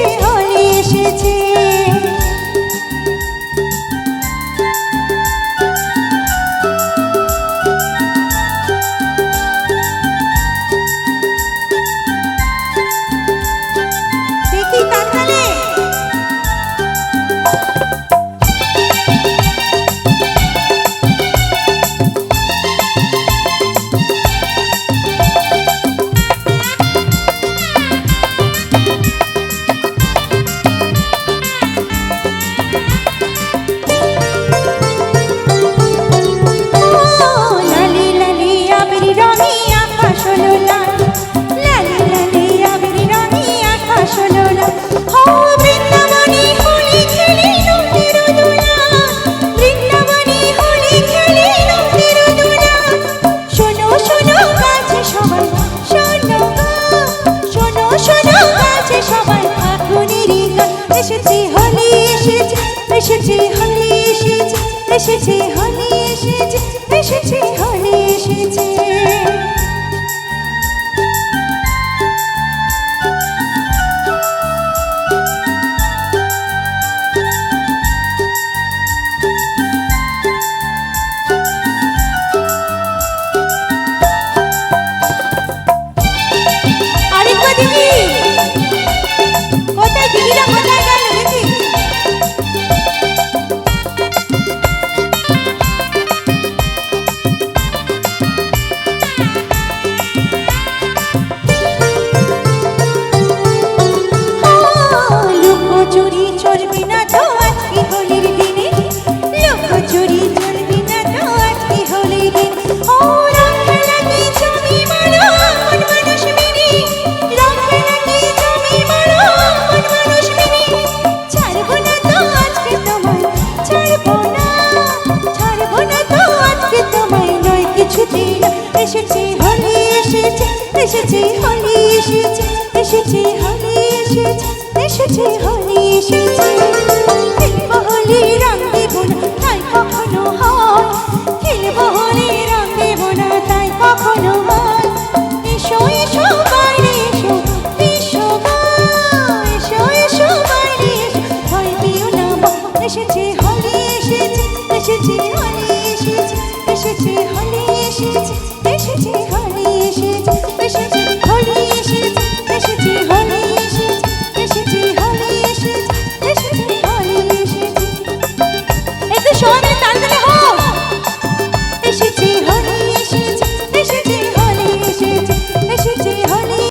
এসেছে এসেছে হানি এসেছে এসেছে হানি এসেছে এসেছে হলি এসেছে এসেছে হলি এসেছে এসেছে হলি এসেছে এসেছে হলি এসেছে। খেলব হলি রং দেব না তাই কখনো হয়। খেলব হলি রং দেব না তাই কখনো হয়। এসো এসো, বাইরে এসো এসো এসো এসো, বাইরে এসো, ভয় পেও না এসেছে হলি এসেছে এসেছে হলি এসেছে এসেছে হলি এসেছে।